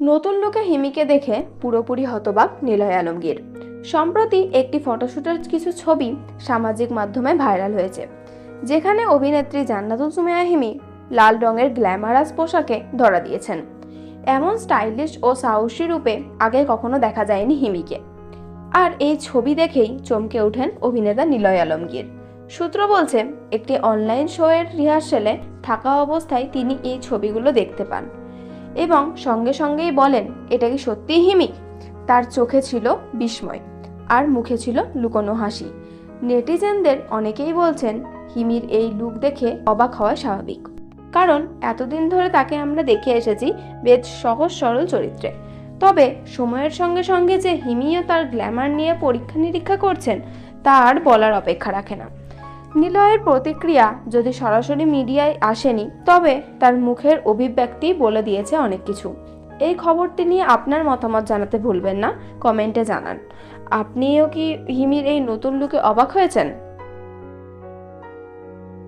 নতুন লোকে হিমিকে দেখে পুরোপুরি হতবাক নিলয় আলমগীর। সম্প্রতি একটি ফটোশ্যুটের কিছু ছবি সামাজিক মাধ্যমে ভাইরাল হয়েছে, যেখানে অভিনেত্রী জান্নাতুল সুমেয়া হিমি লাল রঙের গ্ল্যামারাস পোশাকে ধরা দিয়েছেন। এমন স্টাইলিশ ও সাহসী রূপে আগে কখনো দেখা যায়নি হিমিকে। আর এই ছবি দেখেই চমকে ওঠেন অভিনেতা নিলয় আলমগীর। সূত্র বলছে, একটি অনলাইন শোয়ের রিহার্সেলে থাকা অবস্থায় তিনি এই ছবিগুলো দেখতে পান। এবং সঙ্গে সঙ্গেই বলেন, এটা কি সত্যিই হিমি? তার চোখে ছিল বিস্ময় আর মুখে ছিল লুকোনো হাসি। নেটিজেনদের অনেকেই বলছেন, হিমির এই লুক দেখে অবাক হওয়া স্বাভাবিক। কারণ এতদিন ধরে তাকে আমরা দেখে এসেছি বেশ সহজ সরল চরিত্রে। তবে সময়ের সঙ্গে সঙ্গে যে হিমিও তার গ্ল্যামার নিয়ে পরীক্ষা নিরীক্ষা করছেন, তা আর বলার অপেক্ষা রাখে না। নিলয়ের প্রতিক্রিয়া যদি সরাসরি মিডিয়ায় আসেনি, তবে তার মুখের অভিব্যক্তি বলে দিয়েছে অনেক কিছু। এই খবরটি নিয়ে আপনার মতামত জানাতে ভুলবেন না, কমেন্টে জানান। আপনিও কি হিমির এই নতুন লুকে অবাক হয়েছেন?